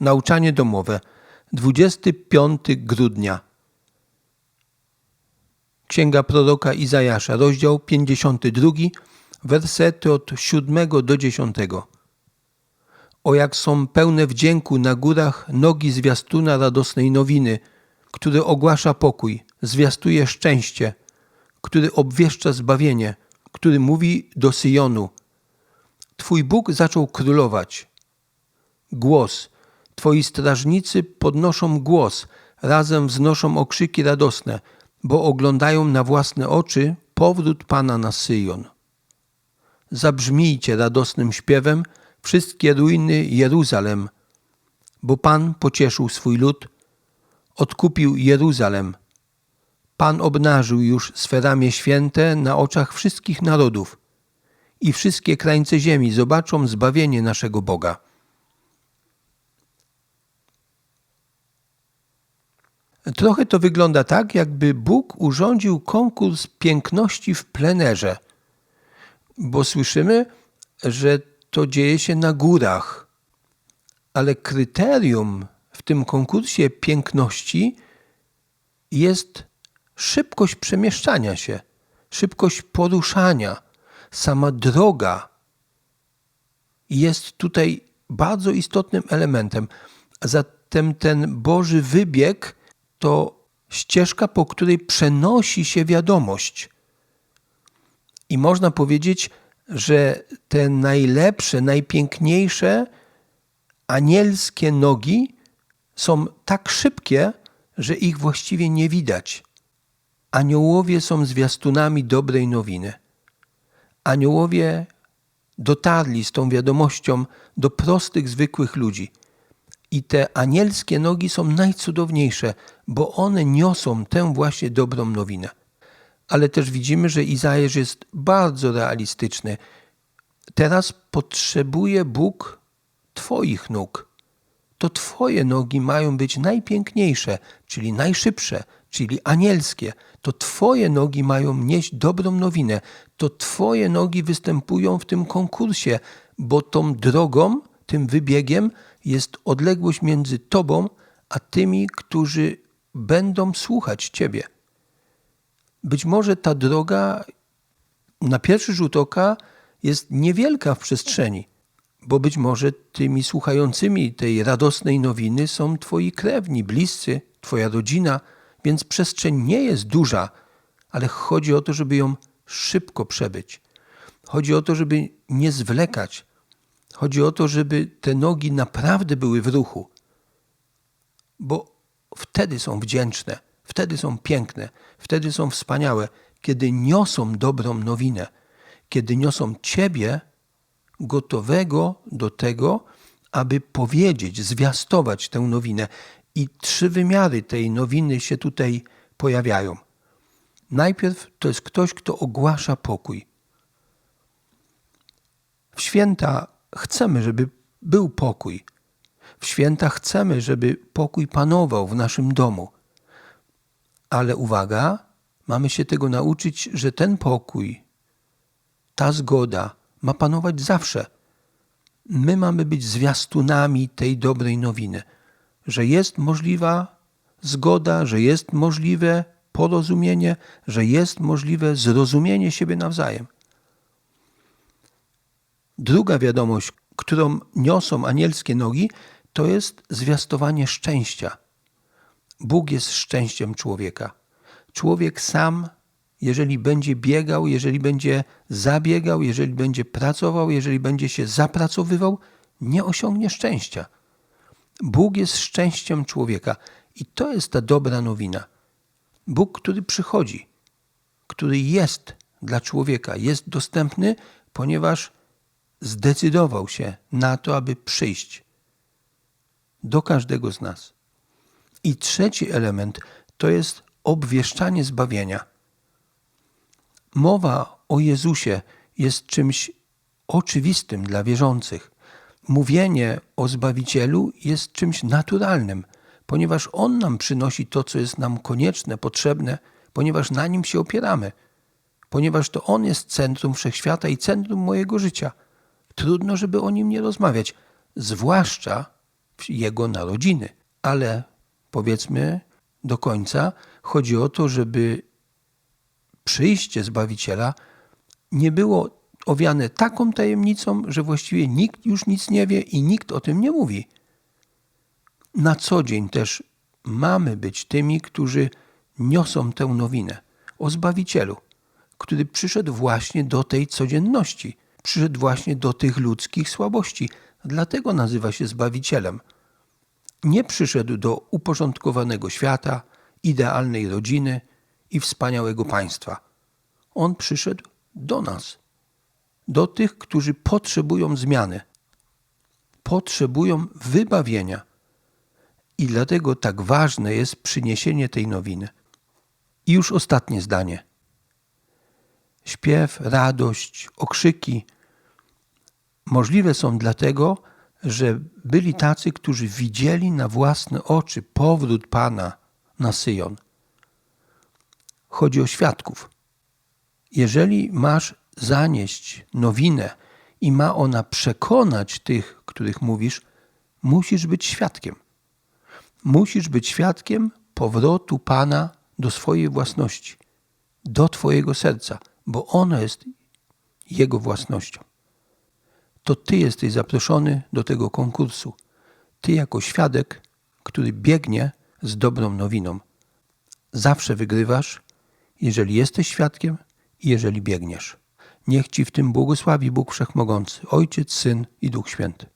Nauczanie domowe. 25 grudnia. Księga proroka Izajasza, rozdział 52, wersety od 7 do 10. O jak są pełne wdzięku na górach nogi zwiastuna radosnej nowiny, który ogłasza pokój, zwiastuje szczęście, który obwieszcza zbawienie, który mówi do Syjonu: Twój Bóg zaczął królować. Głos. Twoi strażnicy podnoszą głos, razem wznoszą okrzyki radosne, bo oglądają na własne oczy powrót Pana na Syjon. Zabrzmijcie radosnym śpiewem wszystkie ruiny Jeruzalem, bo Pan pocieszył swój lud, odkupił Jeruzalem. Pan obnażył już swe ramię święte na oczach wszystkich narodów i wszystkie krańce ziemi zobaczą zbawienie naszego Boga. Trochę to wygląda tak, jakby Bóg urządził konkurs piękności w plenerze, bo słyszymy, że to dzieje się na górach, ale kryterium w tym konkursie piękności jest szybkość przemieszczania się, szybkość poruszania, sama droga jest tutaj bardzo istotnym elementem. Zatem ten Boży wybieg to ścieżka, po której przenosi się wiadomość. I można powiedzieć, że te najlepsze, najpiękniejsze anielskie nogi są tak szybkie, że ich właściwie nie widać. Aniołowie są zwiastunami dobrej nowiny. Aniołowie dotarli z tą wiadomością do prostych, zwykłych ludzi. I te anielskie nogi są najcudowniejsze, bo one niosą tę właśnie dobrą nowinę. Ale też widzimy, że Izajasz jest bardzo realistyczny. Teraz potrzebuje Bóg Twoich nóg. To Twoje nogi mają być najpiękniejsze, czyli najszybsze, czyli anielskie. To Twoje nogi mają nieść dobrą nowinę. To Twoje nogi występują w tym konkursie, bo tą drogą, tym wybiegiem jest odległość między Tobą a tymi, którzy będą słuchać Ciebie. Być może ta droga na pierwszy rzut oka jest niewielka w przestrzeni, bo być może tymi słuchającymi tej radosnej nowiny są Twoi krewni, bliscy, Twoja rodzina, więc przestrzeń nie jest duża, ale chodzi o to, żeby ją szybko przebyć. Chodzi o to, żeby nie zwlekać. Chodzi o to, żeby te nogi naprawdę były w ruchu, bo wtedy są wdzięczne, wtedy są piękne, wtedy są wspaniałe, kiedy niosą dobrą nowinę, kiedy niosą Ciebie gotowego do tego, aby powiedzieć, zwiastować tę nowinę. I trzy wymiary tej nowiny się tutaj pojawiają. Najpierw to jest ktoś, kto ogłasza pokój. W święta chcemy, żeby był pokój. W święta chcemy, żeby pokój panował w naszym domu. Ale uwaga, mamy się tego nauczyć, że ten pokój, ta zgoda ma panować zawsze. My mamy być zwiastunami tej dobrej nowiny, że jest możliwa zgoda, że jest możliwe porozumienie, że jest możliwe zrozumienie siebie nawzajem. Druga wiadomość, którą niosą anielskie nogi, to jest zwiastowanie szczęścia. Bóg jest szczęściem człowieka. Człowiek sam, jeżeli będzie biegał, jeżeli będzie zabiegał, jeżeli będzie pracował, jeżeli będzie się zapracowywał, nie osiągnie szczęścia. Bóg jest szczęściem człowieka i to jest ta dobra nowina. Bóg, który przychodzi, który jest dla człowieka, jest dostępny, ponieważ zdecydował się na to, aby przyjść do każdego z nas. I trzeci element to jest obwieszczanie zbawienia. Mowa o Jezusie jest czymś oczywistym dla wierzących. Mówienie o Zbawicielu jest czymś naturalnym, ponieważ On nam przynosi to, co jest nam konieczne, potrzebne, ponieważ na Nim się opieramy, ponieważ to On jest centrum wszechświata i centrum mojego życia. Trudno, żeby o Nim nie rozmawiać, zwłaszcza Jego narodziny. Ale powiedzmy do końca, chodzi o to, żeby przyjście Zbawiciela nie było owiane taką tajemnicą, że właściwie nikt już nic nie wie i nikt o tym nie mówi. Na co dzień też mamy być tymi, którzy niosą tę nowinę o Zbawicielu, który przyszedł właśnie do tej codzienności, przyszedł właśnie do tych ludzkich słabości. Dlatego nazywa się Zbawicielem. Nie przyszedł do uporządkowanego świata, idealnej rodziny i wspaniałego państwa. On przyszedł do nas, do tych, którzy potrzebują zmiany, potrzebują wybawienia. I dlatego tak ważne jest przyniesienie tej nowiny. I już ostatnie zdanie. Śpiew, radość, okrzyki możliwe są dlatego, że byli tacy, którzy widzieli na własne oczy powrót Pana na Syjon. Chodzi o świadków. Jeżeli masz zanieść nowinę i ma ona przekonać tych, których mówisz, musisz być świadkiem. Musisz być świadkiem powrotu Pana do swojej własności, do Twojego serca, bo ono jest Jego własnością. To Ty jesteś zaproszony do tego konkursu. Ty jako świadek, który biegnie z dobrą nowiną. Zawsze wygrywasz, jeżeli jesteś świadkiem i jeżeli biegniesz. Niech Ci w tym błogosławi Bóg Wszechmogący, Ojciec, Syn i Duch Święty.